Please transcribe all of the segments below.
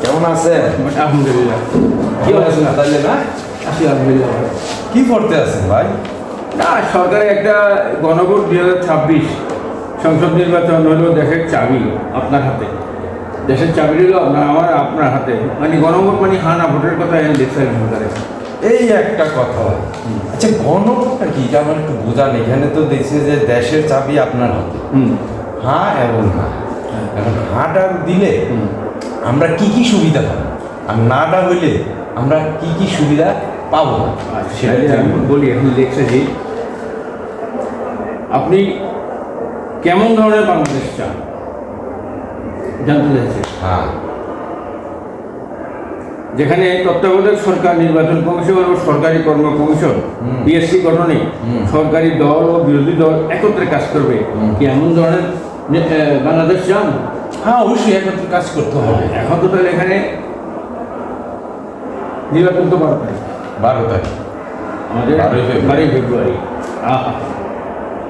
কেমন আছেন? আলহামদুলিল্লাহ। কি আছেন তাহলে না আছি আলহামদুলিল্লাহ কি করতে আছেন ভাই? না সরকারের একটা গণভোট দুই হাজার ছাব্বিশ সংসদ নির্বাচন হলো দেশের চাবি আপনার হাতে। দেশের চাবি হলো আপনার আমার আপনার হাতে। মানে গণভোট মানে হানা ভোটের কথা এনে দেখছেন সরকারে। এই একটা কথা। আচ্ছা গণভোটটা কি? এটা আমার একটু বোঝান এখানে তো দেখছি যে দেশের চাবি আপনার হাতে। হ্যাঁ এবং না এখন হাঁটা দিলে। আমরা কি কি সুবিধা পাবো? আর নাটা হইলে আমরা কি কি সুবিধা পাবো? আচ্ছা সেটা আমি বলি এখন দেখতেছি আপনি কেমন ধরনের বাংলাদেশ চান? জানতে চাইছে। হ্যাঁ যেখানে তত্ত্বাবধায়ক সরকার নির্বাচন কমিশন ও সরকারি কর্ম কমিশন বিএসসি গঠনে সরকারি দল ও বিরোধী দল একত্রে কাজ করবে। কি এমন ধরনের বাংলাদেশ চান? হ্যাঁ অবশ্যই একত্রে কাজ করতে হবে। এখন তো তাহলে এখানে নির্বাচন তো বারো তারিখ। বারো তারিখ। আমাদের বারোই ফেব্রুয়ারি। বারোই ফেব্রুয়ারি। আহা।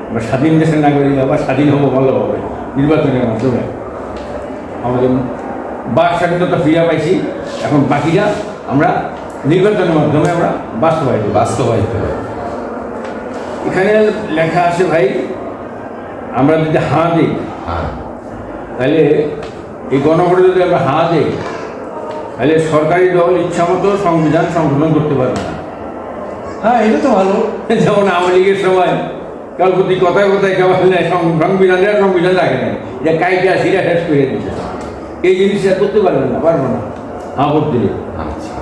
আমরা স্বাধীন দেশের নাগরিক আবার স্বাধীন হব ভালো হবে নির্বাচনের মাধ্যমে। আমাদের বাক স্বাধীনতা ফিরে পাইছি। এখন বাকিটা আমরা নির্বাচনের মাধ্যমে আমরা বাস্তবায়িত বাস্তবায়িত এখানে লেখা আছে ভাই আমরা যদি হাঁ দিই হ্যাঁ তাহলে এই গণভোটে যদি আমরা হাঁ দিই তাহলে সরকারি দল ইচ্ছামতো সংবিধান সংশোধন করতে পারবে না। হ্যাঁ এটা তো ভালো। যেমন আওয়ামী লীগের সময় কালপতি কথায় কথায় কেমন সংবিধান সংবিধান রাখে নেয় এটা কাইটা সিরা শেষ করে দিচ্ছে এই জিনিসটা করতে পারবেন না পারব না। হ্যাঁ দিলে আচ্ছা।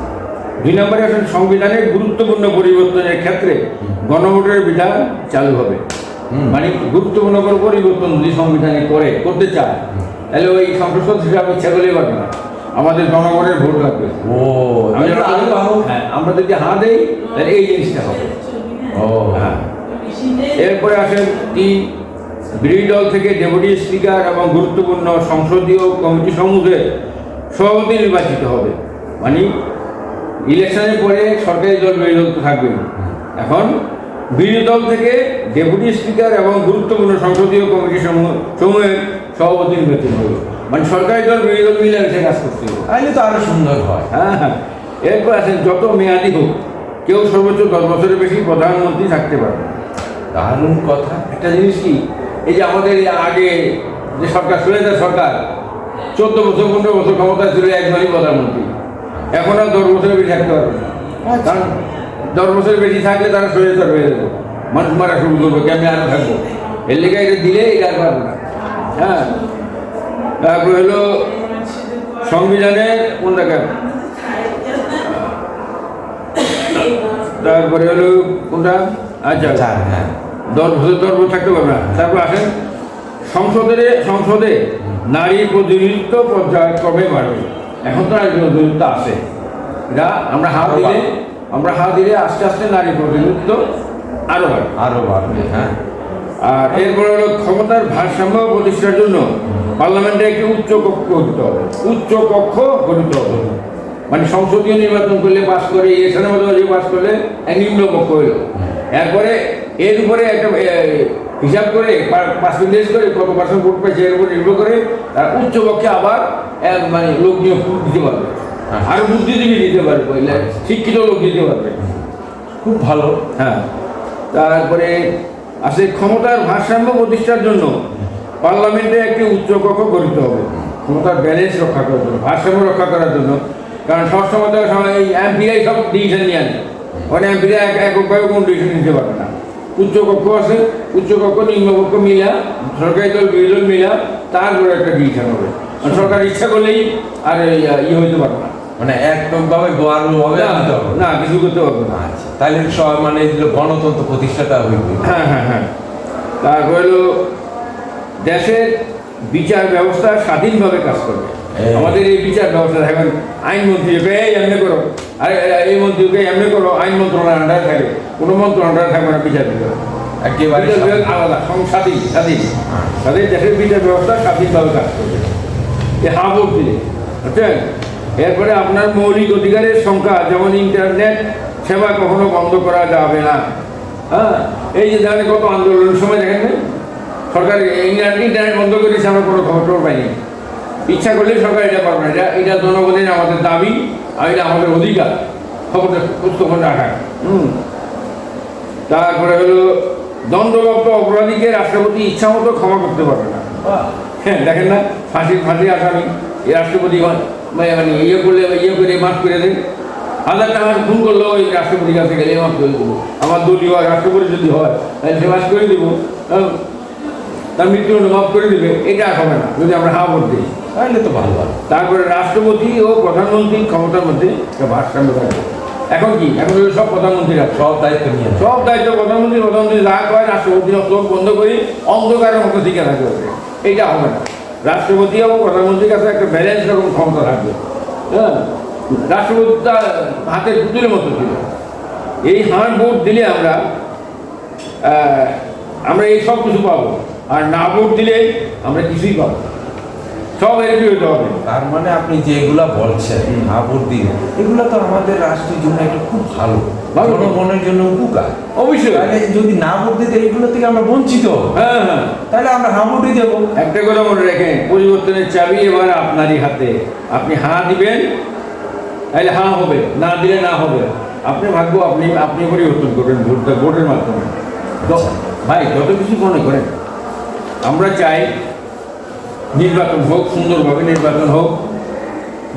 দুই নম্বরে আসলে সংবিধানের গুরুত্বপূর্ণ পরিবর্তনের ক্ষেত্রে গণভোটের বিধান চালু হবে। মানে গুরুত্বপূর্ণ কোনো পরিবর্তন যদি সংবিধানে করে করতে চায় তাহলে ওই সংসদ সদস্যরা ইচ্ছা করলেই পারবে না। আমাদের জনগণের ভোট লাগবে। ও হ্যাঁ আমরা যদি হাঁ দেই তাহলে এই জিনিসটা হবে। ও। হ্যাঁ। এরপরে আসেন তিন বিরোধী দল থেকে ডেপুটি স্পিকার এবং গুরুত্বপূর্ণ সংসদীয় কমিটি সমূহে সভাপতি নির্বাচিত হবে। মানে ইলেকশনের পরে সরকারি দল বিরোধী দল থাকবে এখন বিরোধী দল থেকে ডেপুটি স্পিকার এবং গুরুত্বপূর্ণ সংসদীয় কমিটি সমূহ সমূহের সভাপতি নির্বাচিত হবে। মানে সরকারি দল বিরোধী দল মিলেমিশে কাজ করতে হবে। তাহলে তো আরও সুন্দর হয়। হ্যাঁ হ্যাঁ। এরপর আছেন যত মেয়াদি হোক কেউ সর্বোচ্চ দশ বছরের বেশি প্রধানমন্ত্রী থাকতে পারবে। দারুণ কথা। একটা জিনিস কি? এই যে আমাদের এই আগে যে সরকার সুরেন্দ্র সরকার চোদ্দ বছর পনেরো বছর ক্ষমতা ছিল একজনই প্রধানমন্ত্রী। এখন আর দশ বছরের বেশি থাকতে পারবে না। কারণ দশ বছরের বেশি থাকলে তারা সুরেন্দ্র হয়ে যাবে মানুষ মারা শুরু করবে কেমনি আরও থাকব? এর লেগে এটা দিলে এটা আর পারবে না। হ্যাঁ। তারপরে হলো সংবিধানে কোন দেখা? তারপরে হলো কোনটা? আচ্ছা। চার হ্যাঁ। দশ বছর দশ বছর থাকতে পারবে না। তারপর আসেন সংসদে সংসদে নারী প্রতিনিধিত্ব পর্যায়ক্রমে বাড়বে। এখন তো নারী প্রতিনিধিত্ব আছে। এটা আমরা হাত দিলে আমরা হাত দিলে আস্তে আস্তে নারী প্রতিনিধিত্ব আরও বাড়বে। আরও বাড়বে হ্যাঁ। আর এরপরে হলো ক্ষমতার ভারসাম্য প্রতিষ্ঠার জন্য পার্লামেন্টে একটি উচ্চ কক্ষ গঠিত হবে। উচ্চ কক্ষ গঠিত হবে। মানে সংসদীয় নির্বাচন করলে পাস করে এখানের মধ্যে পাস করলে এক নিম্ন কক্ষ হইল। এরপরে এর উপরে একটা হিসাব করে পার্সেন্টেজ করে কত পার্সেন্ট ভোট পেয়েছে এর উপর নির্ভর করে তার উচ্চ কক্ষে আবার মানে লোক নিয়োগ দিতে পারবে। হ্যাঁ। আর বুদ্ধিজীবী দিতে পারবে? শিক্ষিত লোক দিতে পারবে। খুব ভালো। হ্যাঁ। তারপরে আছে ক্ষমতার ভারসাম্য প্রতিষ্ঠার জন্য পার্লামেন্টে একটি উচ্চ কক্ষ গঠিত হবে। ক্ষমতার ব্যালেন্স রক্ষা করার জন্য ভারসাম্য রক্ষা করার জন্য। কারণ সবসময় তো সময় এই এমপিরাই সব ডিসিশন নিয়ে ওখানে এমপিরা এক এককভাবে কোনো ডিসিশন নিতে পারবে না উচ্চ কক্ষ আছে উচ্চ কক্ষ নিম্ন কক্ষ মিলা সরকারি দল বিরোধী দল মিলা তারপরে একটা ডিসিশন হবে। আর সরকার ইচ্ছা করলেই আর ইয়ে হইতে পারবে না। মানে একদম ভাবে গোয়ার হবে। না, কিছু করতে পারবে না। আচ্ছা তাহলে সব মানে গণতন্ত্র প্রতিষ্ঠাটা হইবে। হ্যাঁ হ্যাঁ হ্যাঁ। তারপর হলো দেশের বিচার ব্যবস্থা স্বাধীনভাবে কাজ করবে। আমাদের এই বিচার ব্যবস্থা এখন আইনমন্ত্রী ওকে এই এমনি করো। আরে এই মন্ত্রী ওকে এমনি করো আইন মন্ত্রণালয় আন্ডারে থাকে। কোনো মন্ত্রণালয় থাকবে না বিচার বিভাগ একেবারে আলাদা স্বাধীন স্বাধীন। হ্যাঁ। স্বাধীন দেশের বিচার ব্যবস্থা স্বাধীনভাবে কাজ করবে। এ হা দিলে। বুঝছেন? এরপরে আপনার মৌলিক অধিকারের সংখ্যা যেমন ইন্টারনেট সেবা কখনো বন্ধ করা যাবে না। হ্যাঁ? এই যে দেখেন কত আন্দোলনের সময় দেখেন? সরকার ইন্টারনেট ইন্টারনেট বন্ধ করে দিয়েছে আমরা কোনো খবর পাইনি। ইচ্ছা করলে সরকার এটা পারবে না। এটা এটা জনগণের আমাদের দাবি আর এটা আমাদের অধিকার। খবরটা পুস্তক রাখা হুম। তারপরে হলো দণ্ডপ্রাপ্ত অপরাধীকে রাষ্ট্রপতি ইচ্ছা মতো ক্ষমা করতে পারবে না। হ্যাঁ দেখেন না ফাঁসি ফাঁসি আসামি। এই রাষ্ট্রপতি মানে মানে ইয়ে করলে ইয়ে করে মাফ করে দেন। হাজার টাকা খুন করলেও ওই রাষ্ট্রপতির কাছে গেলে মাফ করে দেবো। আমার দলীয় রাষ্ট্রপতি যদি হয় তাহলে সে মাফ করে দেবো। আহ, তার মৃত্যু মাফ করে দেবে এটা হবে না যদি আমরা হা ভোট দিই। তাহলে তো ভালো ভালো তারপরে রাষ্ট্রপতি ও প্রধানমন্ত্রীর ক্ষমতার মধ্যে একটা ভারসাম্য থাকবে এখন কি? এখন সব প্রধানমন্ত্রী সব দায়িত্ব নিয়ে সব দায়িত্ব প্রধানমন্ত্রী প্রধানমন্ত্রী যা কয় রাষ্ট্রপতি চোখ বন্ধ করি অন্ধকারের মতো দিকে থাকবে এইটা হবে না। রাষ্ট্রপতি এবং প্রধানমন্ত্রীর কাছে একটা ব্যালেন্স রকম ক্ষমতা থাকবে হ্যাঁ? রাষ্ট্রপতি তার হাতের পুতুলের মতো ছিল। এই হার ভোট দিলে আমরা আমরা এই সব কিছু পাবো। আর না ভোট দিলে আমরা কিছুই পাবো সব এরকম হতে হবে। তার মানে আপনি যেগুলা বলছেন আবর দিন এগুলো তো আমাদের রাষ্ট্রের জন্য একটা খুব ভালো ভালো। জনগণের জন্য উপকার। অবশ্যই। তাহলে যদি না ভোট দিতে এগুলো থেকে আমরা বঞ্চিত হ্যাঁ হ্যাঁ। তাহলে আমরা হাবুটি দেবো। একটা কথা মনে রাখেন পরিবর্তনের চাবি এবার আপনারই হাতে। আপনি হাঁ দিবেন তাহলে হাঁ হবে না দিলে না হবে। আপনি ভাগ্য আপনি আপনি পরিবর্তন করবেন ভোটটা ভোটের মাধ্যমে। ভাই যত কিছু মনে করেন। আমরা চাই নির্বাচন হোক, সুন্দরভাবে নির্বাচন হোক।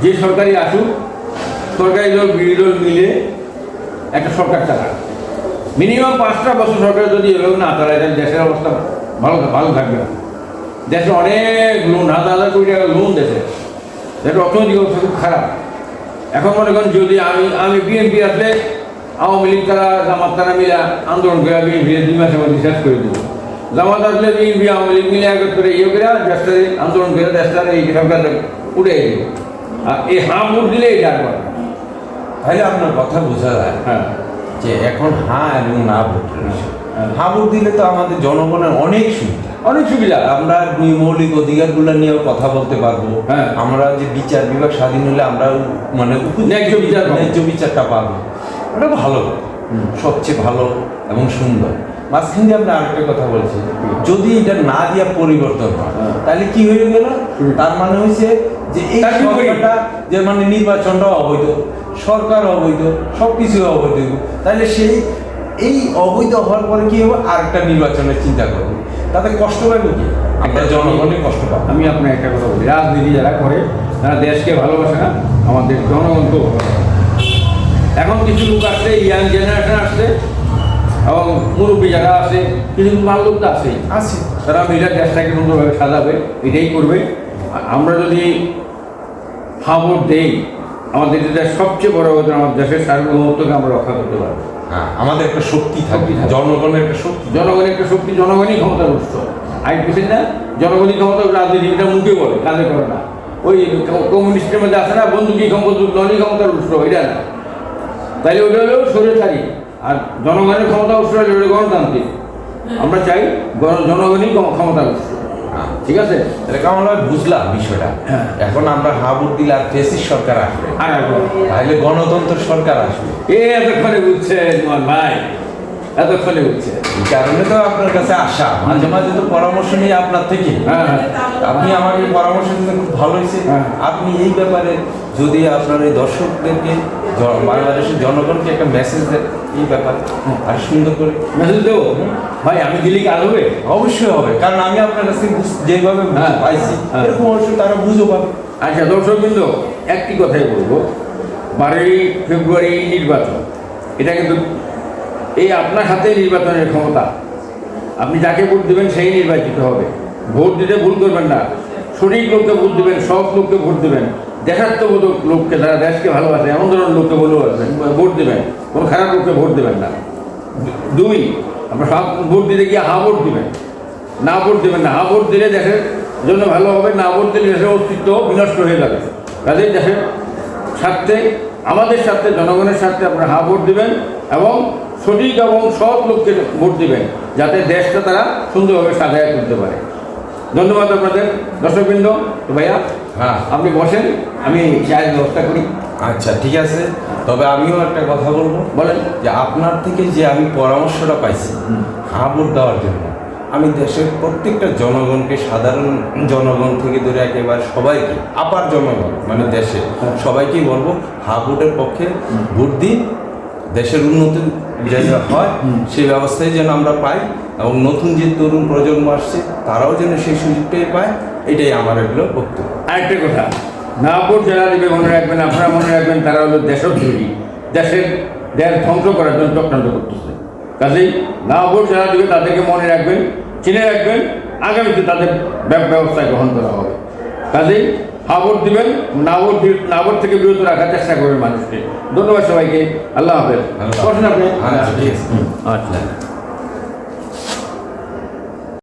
যে সরকারি আসুক, সরকারি দল, বিরোধী দল মিলে একটা সরকার চালাক। মিনিমাম পাঁচটা বছর সরকার যদি এভাবে না চালায়, তাহলে দেশের অবস্থা ভালো ভালো থাকবে না। দেশে অনেক লোন হাজার হাজার কোটি টাকা লোন দেশে। দেশের অর্থনৈতিক অবস্থা খুব খারাপ। এখন মনে করেন যদি আমি আমি বিএনপি আসলে আওয়ামী লীগ তারা জামাত তারা মিলে আন্দোলন করে বিএনপি দুই মাসের মধ্যে শেষ করে দেবো। জামাত আসলে বিএনপি আওয়ামী লীগ মিলে এক করে ইয়ে করে আন্দোলন করে দেশটা এই সরকার উঠে দেবো আর এই হাঁ ভোট দিলে এটা আর। তাহলে আপনার কথা বোঝা যায় হ্যাঁ। যে এখন হ্যাঁ এবং না ভোটের হ্যাঁ। ভোট দিলে তো আমাদের জনগণের অনেক সুবিধা। অনেক সুবিধা। আমরা এই মৌলিক অধিকারগুলো নিয়েও কথা বলতে পারব। হ্যাঁ। আমরা যে বিচার বিভাগ স্বাধীন হলে আমরা মানে ন্যায্য বিচার। ন্যায্য বিচারটা পাবো। ওটা ভালো। সবচেয়ে ভালো এবং সুন্দর। মাঝখান দিয়ে আমরা আরেকটা কথা বলছি যদি এটা না দিয়া পরিবর্তন হয় হ্যাঁ। তাহলে কি হয়ে গেল? তার মানে হয়েছে যে এই সরকারটা যে মানে নির্বাচনটা অবৈধ সরকার অবৈধ সব কিছু অবৈধ। তাহলে সেই এই অবৈধ হওয়ার পরে কি হবে? আরেকটা নির্বাচনের চিন্তা করবে। তাতে কষ্ট পাবে কি? আমরা জনগণের কষ্ট পাবো। আমি আপনার একটা কথা বলি। রাজনীতি যারা করে তারা দেশকে ভালোবাসে না? আমাদের জনগণ তো এখন কিছু লোক আসছে ইয়াং জেনারেশন আসছে এবং মুরব্বী যারা আছে কিছু ভালো লোক তো আছেই। আছে। তারা মিলে দেশটাকে সুন্দরভাবে সাজাবে এটাই করবে। আর আমরা যদি হাবর দেই আমাদের দেশের সবচেয়ে বড় কথা আমাদের দেশের সার্বভৌমত্বকে আমরা রক্ষা করতে পারব। হ্যাঁ আমাদের একটা শক্তি থাকবে জনগণের একটা শক্তি। জনগণের একটা শক্তি জনগণই ক্ষমতার উৎস। আইন পেছেন না জনগণই ক্ষমতা রাজনীতিটা মুখে বলে কাজে করে না। ওই ক- কমিউনিস্টের মধ্যে আছে না বন্ধুকি বন্দুক নলই ক্ষমতার উৎস এটা না। তাইলে ওটা হলো স্বৈরাচারী আর জনগণের ক্ষমতা উৎস গণতান্ত্রিক। আমরা চাই গণ- জনগণই ক্ষমতা উৎস হ্যাঁ। ঠিক আছে? তাহলে কেমন হয়? বুঝলাম বিষয়টা। হ্যাঁ। এখন আমরা হাবুর দিলে আর ফেসিস সরকার আসবে। তাহলে গণতন্ত্র সরকার আসবে। এ এতক্ষণে বুঝছে ভাই। এতক্ষণে বুঝছে এই কারণে তো আপনার কাছে আসা। মাঝে মাঝে তো পরামর্শ নিয়ে আপনার থেকে। হ্যাঁ। আপনি আমাকে পরামর্শ দিতে খুব ভালো হয়েছে। হ্যাঁ। আপনি এই ব্যাপারে যদি আপনার এই দর্শকদেরকে বাংলাদেশের জনগণকে একটা মেসেজ দেন। এই ব্যাপারে। আর সুন্দর করে মেসেজ দেবো ভাই আমি দিলে কাজ হবে? অবশ্যই হবে কারণ আমি আপনার কাছে যেভাবে হ্যাঁ, পাইছি হ্যাঁ। এরকম অবশ্যই তারা বুঝো পাবে। আচ্ছা দর্শকবৃন্দ একটি কথাই বলব। বারোই ফেব্রুয়ারি নির্বাচন এটা কিন্তু এই আপনার হাতে নির্বাচনের ক্ষমতা। আপনি যাকে ভোট দেবেন সেই নির্বাচিত হবে। ভোট দিতে ভুল করবেন না। সঠিক লোককে ভোট দেবেন সব লোককে ভোট দেবেন। দেখাত্মবোধক লোককে, যারা দেশকে ভালোবাসে, এমন ধরনের লোককে ভালোবাসবেন ভোট দেবেন। কোনো খারাপ লোককে ভোট দেবেন না। দুই, আমরা সব ভোট দিতে গিয়ে হা ভোট দেবেন। না ভোট দেবেন না। হা ভোট দিলে দেশের জন্য ভালো হবে, না ভোট দিলে দেশের অস্তিত্ব বিনষ্ট হয়ে যাবে। কাজেই দেশের স্বার্থে, আমাদের স্বার্থে, জনগণের স্বার্থে আপনারা হা ভোট দেবেন এবং সঠিক এবং সৎ লোককে ভোট দেবেন, যাতে দেশটা তারা সুন্দরভাবে সাজায় তুলতে পারে। ধন্যবাদ আপনাদের। দর্শকবৃন্দ ভাইয়া হ্যাঁ। আপনি বসেন আমি চায়ের ব্যবস্থা করি। আচ্ছা ঠিক আছে। তবে আমিও একটা কথা বলব। বলেন। যে আপনার থেকে যে আমি পরামর্শটা পাইছি হ্যাঁ ভোট দেওয়ার জন্য আমি দেশের প্রত্যেকটা জনগণকে সাধারণ জনগণ থেকে ধরে একেবারে সবাইকে আপার জনগণ মানে দেশে সবাইকেই বলব হা ভোটের পক্ষে ভোট দিন দেশের উন্নতি হয় সেই ব্যবস্থায় যেন আমরা পাই। এবং নতুন যে তরুণ প্রজন্ম আসছে তারাও যেন সেই সুযোগ সুযোগটাই পায় এটাই আমার এগুলো বক্তব্য। আরেকটা কথা না ভোট যারা দেবে মনে রাখবেন আপনারা মনে রাখবেন তারা হলো দেশদ্রোহী দেশের দেশ ধ্বংস করার জন্য চক্রান্ত করতেছে। কাজেই না ভোট যারা দেবে তাদেরকে মনে রাখবেন চিনে রাখবেন আগামীতে তাদের ব্য- ব্যবস্থা গ্রহণ করা হবে। কাজেই হা ভোট দিবেন না ভোট দি- না ভোট থেকে বিরত রাখার চেষ্টা করবেন মানুষকে। ধন্যবাদ সবাইকে আল্লাহ হাফেজ। আচ্ছা, আচ্ছা।